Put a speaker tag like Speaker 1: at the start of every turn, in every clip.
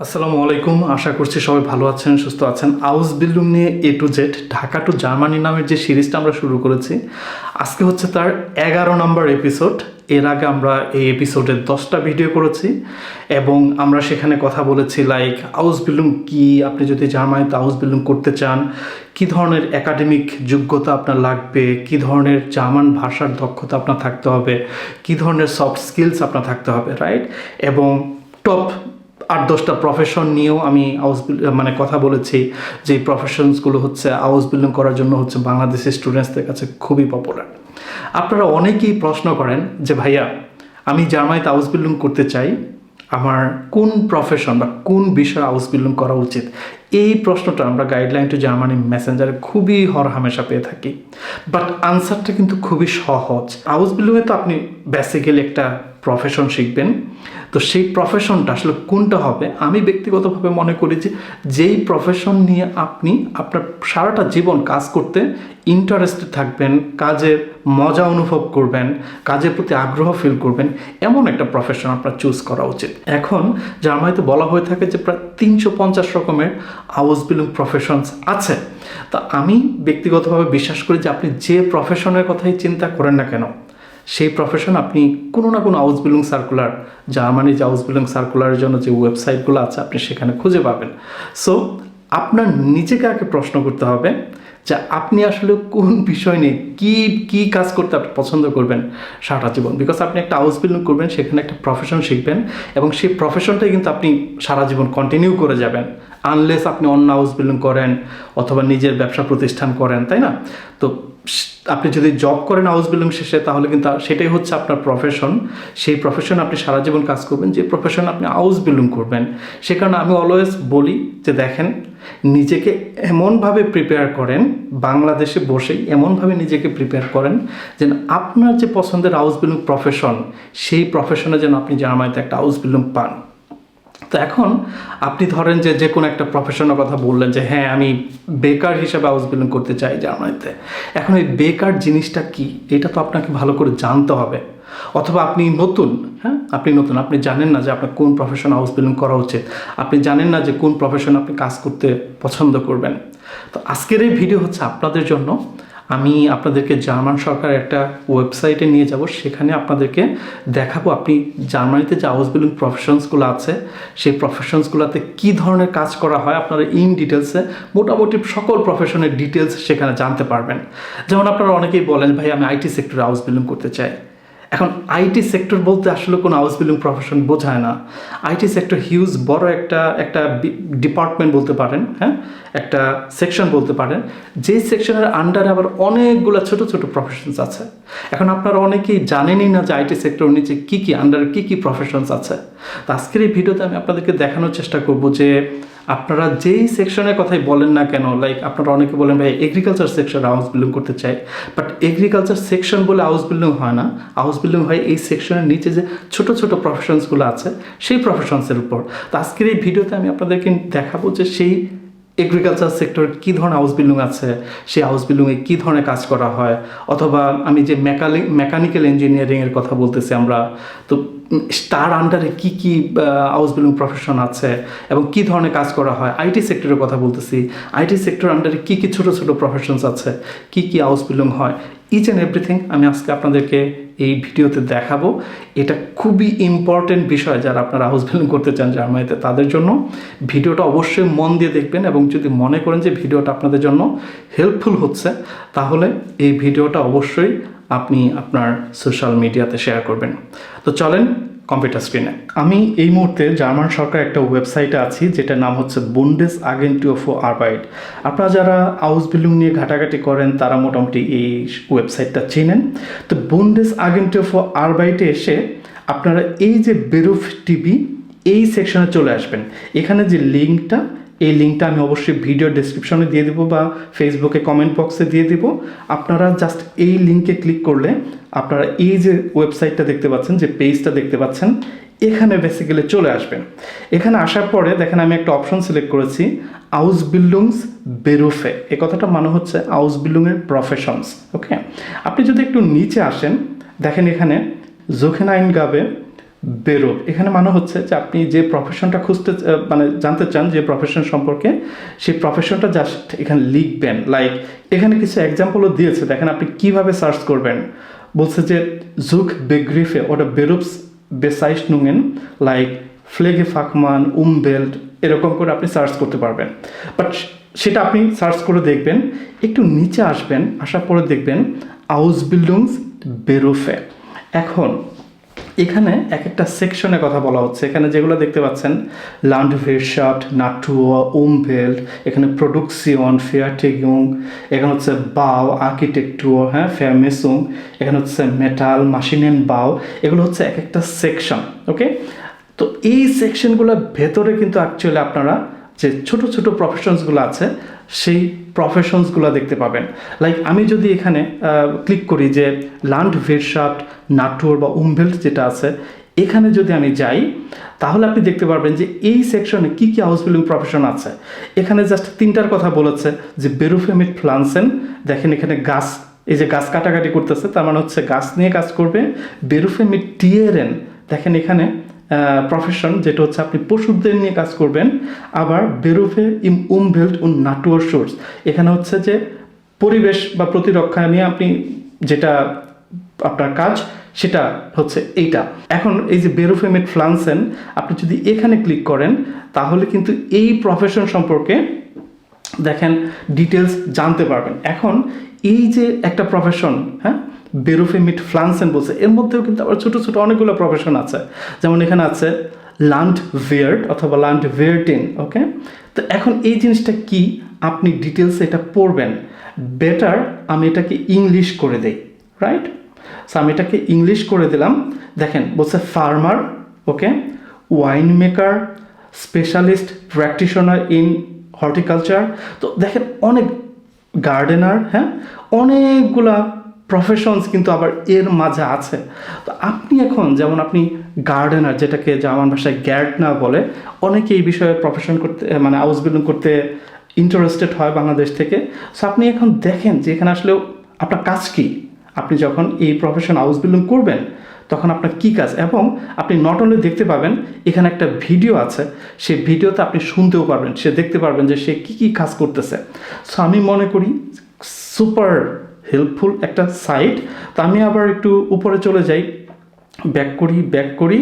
Speaker 1: আসসালামু আলাইকুম। আশা করছি সবাই ভালো আছেন, সুস্থ আছেন। আউস বিল্ডিং নিয়ে A to Z Dhaka to Germany নামের যে সিরিজটা আমরা শুরু করেছি, আজকে হচ্ছে তার এগারো নম্বর এপিসোড এর আগে আমরা এই এপিসোডে দশটা ভিডিও করেছি এবং আমরা সেখানে কথা বলেছি লাইক আউস বিল্ডিং কি? আপনি যদি জার্মানিতে আউস বিল্ডিং করতে চান, কি ধরনের একাডেমিক যোগ্যতা আপনার লাগবে? কি ধরনের জার্মান ভাষার দক্ষতা আপনার থাকতে হবে? কি ধরনের সফট স্কিলস আপনার থাকতে হবে রাইট এবং টপ আট দশটা প্রফেশন নিয়েও আমি হাউস মানে কথা বলেছি যে প্রফেশনসগুলো হচ্ছে হাউস বিল্ডিং করার জন্য হচ্ছে বাংলাদেশের স্টুডেন্টসদের কাছে খুবই পপুলার আপনারা অনেকেই প্রশ্ন করেন যে, ভাইয়া, আমি জার্মানিতে হাউস বিল্ডিং করতে চাই, আমার কোন প্রফেশন বা কোন বিষয়ে হাউস বিল্ডিং করা উচিত? এই প্রশ্নটা আমরা গাইডলাইন টু জার্মানি মেসেঞ্জারে খুবই হর হামেশা পেয়ে থাকি। বাট আনসারটা কিন্তু খুবই সহজ। হাউস বিল্ডিংয়ে তো আপনি বেসিক্যালি একটা প্রফেশন শিখবেন। তো সেই প্রফেশনটা আসলে কোনটা হবে? আমি ব্যক্তিগতভাবে মনে করি যে, যেই প্রফেশন নিয়ে আপনি আপনার সারাটা জীবন কাজ করতে ইন্টারেস্টেড থাকবেন, কাজের মজা অনুভব করবেন, কাজের প্রতি আগ্রহ ফিল করবেন, এমন একটা প্রফেশন আপনার চুজ করা উচিত। এখন জার্মানিতে বলা হয়ে থাকে যে, প্রায় তিনশো পঞ্চাশ রকমের হাউস বিল্ডিং প্রফেশনস আছে। তা আমি ব্যক্তিগতভাবে বিশ্বাস করি যে, আপনি যে প্রফেশনের কথাই চিন্তা করেন না কেন সেই প্রফেশন আপনি কোনো না কোনো হাউস বিল্ডিং সার্কুলার জার্মানি যে হাউস বিল্ডিং সার্কুলারের জন্য যে ওয়েবসাইটগুলো আছে আপনি সেখানে খুঁজে পাবেন। সো আপনার নিজেকে আগে প্রশ্ন করতে হবে যে আপনি আসলে কোন বিষয় নিয়ে কী কী কাজ করতে আপনি পছন্দ করবেন সারাটা জীবন? বিকজ আপনি একটা হাউস বিল্ডিং করবেন, সেখানে একটা প্রফেশন শিখবেন এবং সেই প্রফেশনটাই কিন্তু আপনি সারা জীবন কন্টিনিউ করে যাবেন। আনলেস আপনি অন্য হাউস বিল্ডিং করেন অথবা নিজের ব্যবসা প্রতিষ্ঠান করেন, তাই না? তো আপনি যদি জব করেন হাউস বিল্ডিং শেষে, তাহলে কিন্তু সেটাই হচ্ছে আপনার প্রফেশন সেই প্রফেশন আপনি সারা জীবন কাজ করবেন, যে প্রফেশন আপনি হাউস বিল্ডিং করবেন। সে কারণে আমি অলওয়েজ বলি যে দেখেন, নিজেকে এমনভাবে প্রিপেয়ার করেন, বাংলাদেশে বসেই এমনভাবে নিজেকে প্রিপেয়ার করেন, যেন আপনার যে পছন্দের হাউস বিল্ডিং প্রফেশন সেই প্রফেশনে যেন আপনি জার্মানিতে একটা হাউস বিল্ডিং পান। তো এখন আপনি ধরেন যে যে কোনো একটা প্রফেশনের কথা বললেন যে হ্যাঁ আমি বেকার হিসেবে হাউস বিল্ডিং করতে চাই জার্মানিতে। এখন এই বেকার জিনিসটা কি? এটা তো আপনাকে ভালো করে জানতে হবে। অথবা আপনি নতুন হ্যাঁ? আপনি নতুন, আপনি জানেন না যে আপনার কোন প্রফেশন হাউস বিল্ডিং করা উচিত। আপনি জানেন না যে কোন প্রফেশন আপনি কাজ করতে পছন্দ করবেন। তো আজকের এই ভিডিও হচ্ছে আপনাদের জন্য আমি আপনাদেরকে জার্মান সরকার একটা ওয়েবসাইটে নিয়ে যাব, সেখানে আপনাদেরকে দেখাবো আপনি জার্মানিতে যে হাউস বিল্ডিং প্রফেশনসগুলো আছে, সেই প্রফেশনসগুলোতে কি ধরনের কাজ করা হয় আপনারা ইন ডিটেলসে মোটামুটি সকল প্রফেশনের ডিটেলস সেখানে জানতে পারবেন। যেমন আপনারা অনেকেই বলেন, ভাই, আমি আইটি সেক্টরে হাউস বিল্ডিং করতে চাই। এখন আইটি সেক্টর বলতে আসলে কোনো হাউস বিল্ডিং প্রফেশন বোঝায় না। আইটি সেক্টর হিউজ বড় একটা একটা ডিপার্টমেন্ট বলতে পারেন হ্যাঁ? একটা সেকশন বলতে পারেন। যে সেকশনের আন্ডারে আবার অনেকগুলো ছোট ছোট প্রফেশনস আছে। এখন আপনারা অনেকেই জানেনই না যে আইটি সেক্টর নিচে কী কী আন্ডারে কী কী প্রফেশনস আছে। তো আজকের এই ভিডিওতে আমি আপনাদেরকে দেখানোর চেষ্টা করব যে আপনারা যেই সেকশনের কথাই বলেন না কেন লাইক আপনারা অনেকে বলেন, ভাই এগ্রিকালচার সেকশন হাউস বিল্ডিং করতে চাই। বাট এগ্রিকালচার সেকশন বলে হাউস বিল্ডিং হয় না। হাউস বিল্ডিং হয় এই সেকশনের নিচে যে ছোট ছোট প্রফেশনসগুলো আছে, সেই প্রফেশনসের উপর। তো আজকের এই ভিডিওতে আমি আপনাদেরকে দেখাবো যে সেই এগ্রিকালচার সেক্টর কী ধরনের হাউস বিল্ডিং আছে? সেই হাউস বিল্ডিংয়ে কী ধরনের কাজ করা হয়? অথবা আমি যে মেকানিক মেকানিক্যাল ইঞ্জিনিয়ারিংয়ের কথা বলতেছি আমরা, তো তার আন্ডারে কী কী হাউস বিল্ডিং প্রফেশন আছে? এবং কী ধরনের কাজ করা হয়? আইটি সেক্টরের কথা বলতেছি। আইটি সেক্টর আন্ডারে কী কী ছোটো ছোটো প্রফেশনস আছে? কী কী হাউস বিল্ডিং হয়? ইচ অ্যান্ড এভরিথিং আমি আজকে আপনাদেরকে এই ভিডিওতে দেখাবো। এটা খুবই ইম্পর্টেন্ট বিষয় যারা আপনারা হাউস বিল্ডিং করতে চান জার্মানিতে, তাদের জন্য। ভিডিওটা অবশ্যই মন দিয়ে দেখবেন এবং যদি মনে করেন যে ভিডিওটা আপনাদের জন্য হেল্পফুল হচ্ছে, তাহলে এই ভিডিওটা অবশ্যই আপনি আপনার সোশ্যাল মিডিয়াতে শেয়ার করবেন। তো চলেন কম্পিউটার স্ক্রিনে আমি এই মুহূর্তে জার্মান সরকার একটা ওয়েবসাইটে আছি, যেটার নাম হচ্ছে বুন্ডেস আগেন্টি অফ আরবাইট আপনারা যারা হাউস বিল্ডিং নিয়ে ঘাটাঘাটি করেন, তারা মোটামুটি এই ওয়েবসাইটটা চেনেন। তো বুন্ডেস আগেন্টি অফ আরবাইটে এসে আপনারা এই যে বেরুফ টিভি এই সেকশনে চলে আসবেন। এখানে যে লিঙ্কটা এই লিঙ্কটা আমি অবশ্যই ভিডিও ডিসক্রিপশনে দিয়ে দেবো বা ফেসবুকে কমেন্ট বক্সে দিয়ে দেবো। আপনারা জাস্ট এই লিঙ্কে ক্লিক করলে আপনারা এই যে ওয়েবসাইটটা দেখতে পাচ্ছেন, যে পেজটা দেখতে পাচ্ছেন, এখানে বেসিক্যালি চলে আসবেন। এখানে আসার পরে দেখেন আমি একটা অপশন সিলেক্ট করেছি আউস বিল্ডিংস বেরুফে। এ কথাটা মানে হচ্ছে আউস বিল্ডিংয়ের প্রফেশনস ওকে আপনি যদি একটু নিচে আসেন, দেখেন এখানে জোখেন আইন গাবে বেরোব। এখানে মানে হচ্ছে যে আপনি যে প্রফেশনটা খুঁজতে মানে জানতে চান যে প্রফেশন সম্পর্কে, সেই প্রফেশনটা জাস্ট এখানে লিখবেন। লাইক এখানে কিছু এক্সাম্পলও দিয়েছে। দেখেন আপনি কীভাবে সার্চ করবেন। বলছে যে জুক বেগ্রিফে, ওটা বেরুপস বেসাইসনুঙেন লাইক ফ্লেগে ফাকমান উম বেল্ট এরকম করে আপনি সার্চ করতে পারবেন। বাট সেটা আপনি সার্চ করে দেখবেন, একটু নিচে আসবেন, আসার পরে দেখবেন আউস বিল্ডিংস বেরোফে। এখন এখানে এক একটা সেকশনে কথা বলা হচ্ছে। এখানে যেগুলো দেখতে পাচ্ছেন লান্ড ভেরশাফট নাটুয়া উমভেল্ট এখানে প্রোডুকশন ফেয়ারটেগুং এখানে হচ্ছে বাও আর্কিটেকটুর হ্যাঁ ফেয়ারমেসুং এখানে হচ্ছে মেটাল মাশিনেন বাও এগুলো হচ্ছে এক একটা সেকশন ওকে তো এই সেকশনগুলোর ভেতরে কিন্তু অ্যাকচুয়ালি আপনারা যে ছোট ছোট প্রফেশনসগুলো আছে সেই প্রফেশনসগুলো দেখতে পাবেন। লাইক আমি যদি এখানে ক্লিক করি যে লান্ড ভেরশাফট নাটোর বা উমভেল্ট যেটা আছে, এখানে যদি আমি যাই, তাহলে আপনি দেখতে পারবেন যে এই সেকশনে কি কি হাউস বিল্ডিং প্রফেশন আছে। এখানে জাস্ট তিনটার কথা বলেছে যে বেরুফেমিট ফ্লান্সেন দেখেন এখানে গাছ, এই যে গাছ কাটাকাটি করতেছে, তার মানে হচ্ছে গাছ নিয়ে কাজ করবে। বেরুফেমিট টিয়েরেন দেখেন এখানে প্রফেশন যেটা হচ্ছে আপনি পশুদের নিয়ে কাজ করবেন, আবার বেরুফে ইম উম উমভেল্ট উন নাটুয়ার সোর্স এখানে হচ্ছে যে পরিবেশ বা প্রতিরক্ষা নিয়ে আপনি যেটা আপনার কাজ, সেটা হচ্ছে এইটা। এখন এই যে বেরোফেমিট ফ্লান্সেন আপনি যদি এখানে ক্লিক করেন, তাহলে কিন্তু এই প্রফেশন সম্পর্কে দেখেন ডিটেলস জানতে পারবেন। এখন এই যে একটা প্রফেশন হ্যাঁ বেরোফেমিট ফ্লান্সেন বলছে। এর মধ্যেও কিন্তু আবার ছোটো ছোটো অনেকগুলো প্রফেশন আছে। যেমন এখানে আছে লান্ড ভেয়ার্ড অথবা লান্ড ভেয়ার্টিন ওকে তো এখন এই জিনিসটা কি? আপনি ডিটেলসে এটা পড়বেন। বেটার আমি এটাকে ইংলিশ করে দেই রাইট সো আমি এটাকে ইংলিশ করে দিলাম। দেখেন, বলছে farmer okay wine maker specialist practitioner in horticulture তো দেখেন, অনেক গার্ডেনার হ্যাঁ? অনেকগুলা প্রফেশনস কিন্তু আবার এর মাঝে আছে। তো আপনি এখন যেমন আপনি গার্ডেনার যেটাকে জার্মান ভাষায় গ্যার্ডনার বলে, অনেকে এই বিষয়ে প্রফেশন করতে মানে হাউস বিল্ডিং করতে ইন্টারেস্টেড হয় বাংলাদেশ থেকে। সো আপনি এখন দেখেন যে এখানে আসলেও আপনার কাজ কী? আপনি যখন এই প্রফেশন হাউস বিল্ডিং করবেন, তখন আপনার কী কাজ? এবং আপনি নট অনলি দেখতে পাবেন, এখানে একটা ভিডিও আছে সেই ভিডিওতে আপনি শুনতেও পারবেন, সে দেখতে পারবেন যে সে কী কী কাজ করতেছে। সো আমি মনে করি সুপার হেল্পফুল একটা সাইট তো আমি আবার একটু উপরে চলে যাই। ব্যাক করি ব্যাক করি।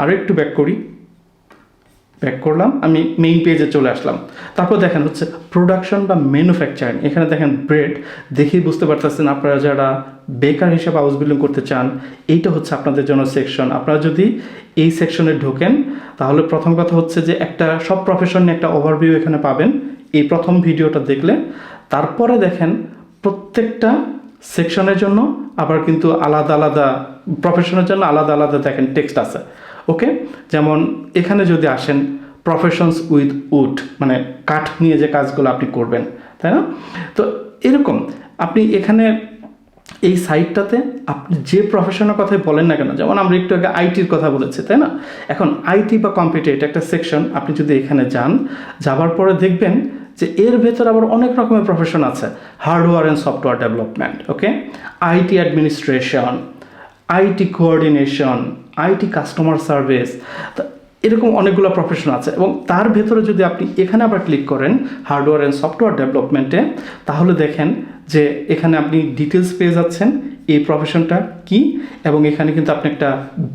Speaker 1: আরও একটু ব্যাক করি। ব্যাক করলাম, আমি মেইন পেজে চলে আসলাম। তারপর দেখেন হচ্ছে প্রোডাকশন বা ম্যানুফ্যাকচারিং এখানে দেখেন ব্রেড দেখেই বুঝতে পারতেছেন আপনারা যারা বেকার হিসাবে হাউস বিল্ডিং করতে চান, এইটা হচ্ছে আপনাদের জন্য সেকশন আপনারা যদি এই সেকশনে ঢোকেন, তাহলে প্রথম কথা হচ্ছে যে একটা সব প্রফেশন নিয়ে একটা ওভারভিউ এখানে পাবেন। এই প্রথম ভিডিওটা দেখলে। তারপরে দেখেন প্রত্যেকটা সেকশনের জন্য আবার কিন্তু আলাদা আলাদা প্রফেশনের জন্য আলাদা আলাদা দেখেন টেক্সট আছে। ওকে যেমন এখানে যদি আসেন প্রফেশনস উইথ উড মানে কাঠ নিয়ে যে কাজগুলো আপনি করবেন, তাই না? তো এরকম আপনি এখানে এই সাইটটাতে আপনি যে প্রফেশনের কথাই বলেন না কেন, যেমন আমরা একটু আগে আইটির কথা বলেছি, তাই না? এখন আইটি বা কম্পিউটার এটা একটা সেকশন আপনি যদি এখানে যান, যাবার পরে দেখবেন যে এর ভেতর আবার অনেক রকমের প্রফেশন আছে hardware and software development okay IT administration IT coordination IT customer service এরকম অনেকগুলো প্রফেশন আছে। এবং তার ভেতরে যদি আপনি এখানে আবার ক্লিক করেন হার্ডওয়্যার অ্যান্ড সফটওয়্যার ডেভেলপমেন্টে তাহলে দেখেন যে এখানে আপনি ডিটেলস পেয়ে যাচ্ছেন এই প্রফেশনটা কি, এবং এখানে কিন্তু আপনি একটা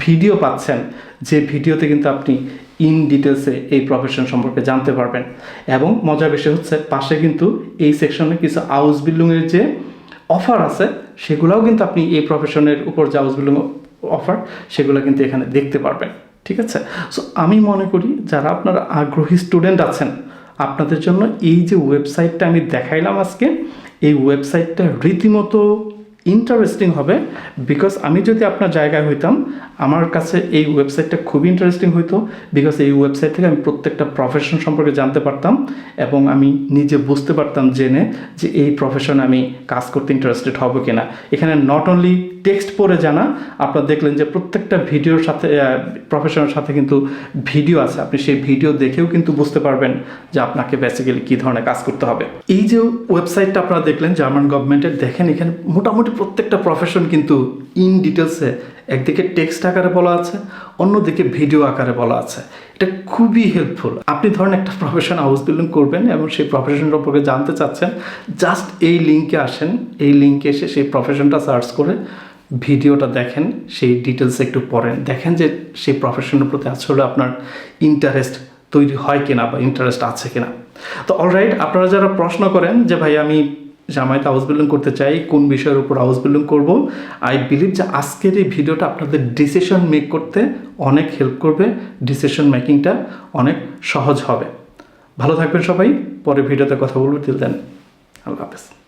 Speaker 1: ভিডিও পাচ্ছেন। যে ভিডিওতে কিন্তু আপনি ইন ডিটেলসে এই প্রফেশন সম্পর্কে জানতে পারবেন। এবং মজার বিষয় হচ্ছে, পাশে কিন্তু এই সেকশনে কিছু হাউস বিল্ডিংয়ের যে অফার আছে, সেগুলোও কিন্তু আপনি এই প্রফেশনের উপর যে হাউস বিল্ডিং অফার সেগুলো কিন্তু এখানে দেখতে পারবেন। ঠিক আছে? সো আমি মনে করি যারা আপনারা আগ্রহী স্টুডেন্ট আছেন, আপনাদের জন্য এই যে ওয়েবসাইটটা আমি দেখাইলাম আজকে, এই ওয়েবসাইটটা রীতিমতো ইন্টারেস্টিং হবে বিকজ আমি যদি আপনার জায়গায় হইতাম, আমার কাছে এই ওয়েবসাইটটা খুবই ইন্টারেস্টিং হইতো বিকজ এই ওয়েবসাইট থেকে আমি প্রত্যেকটা প্রফেশন সম্পর্কে জানতে পারতাম, এবং আমি নিজে বুঝতে পারতাম জেনে যে এই প্রফেশন আমি কাজ করতে ইন্টারেস্টেড হব কিনা। এখানে নট অনলি টেক্সট পড়ে জানা, আপনারা দেখলেন যে প্রত্যেকটা ভিডিওর সাথে প্রফেশনের সাথে কিন্তু ভিডিও আছে। আপনি সেই ভিডিও দেখেও কিন্তু বুঝতে পারবেন যে আপনাকে বেসিক্যালি কী ধরনের কাজ করতে হবে। এই যে ওয়েবসাইটটা আপনারা দেখলেন জার্মান গভর্নমেন্টের দেখেন এখানে মোটামুটি প্রত্যেকটা প্রফেশন কিন্তু ইন ডিটেলসে একদিকে টেক্সট আকারে বলা আছে, অন্যদিকে ভিডিও আকারে বলা আছে। এটা খুবই হেল্পফুল আপনি ধরেন একটা প্রফেশন হাউস বিল্ডিং করবেন এবং সেই প্রফেশন সম্পর্কে জানতে চাচ্ছেন জাস্ট এই লিঙ্কে আসেন। এই লিঙ্কে এসে সেই প্রফেশনটা সার্চ করে ভিডিওটা দেখেন, সেই ডিটেলস একটু পড়েন। দেখেন যে সেই প্রফেশনের প্রতি আসলে আপনার ইন্টারেস্ট তৈরি হয় কিনা বা ইন্টারেস্ট আছে কিনা। তো অলরাইট আপনারা যারা প্রশ্ন করেন যে ভাই আমি জামায়াতে হাউস বিল্ডিং করতে চাই, কোন বিষয়ের উপর হাউস বিল্ডিং করব আই বিলিভ যে আজকের এই ভিডিওটা আপনাদের ডিসিশন মেক করতে অনেক হেল্প করবে ডিসিশন মেকিংটা অনেক সহজ হবে। ভালো থাকবেন সবাই, পরে ভিডিওতে কথা বলব। তিল দেন আল্লাহ হাফেজ।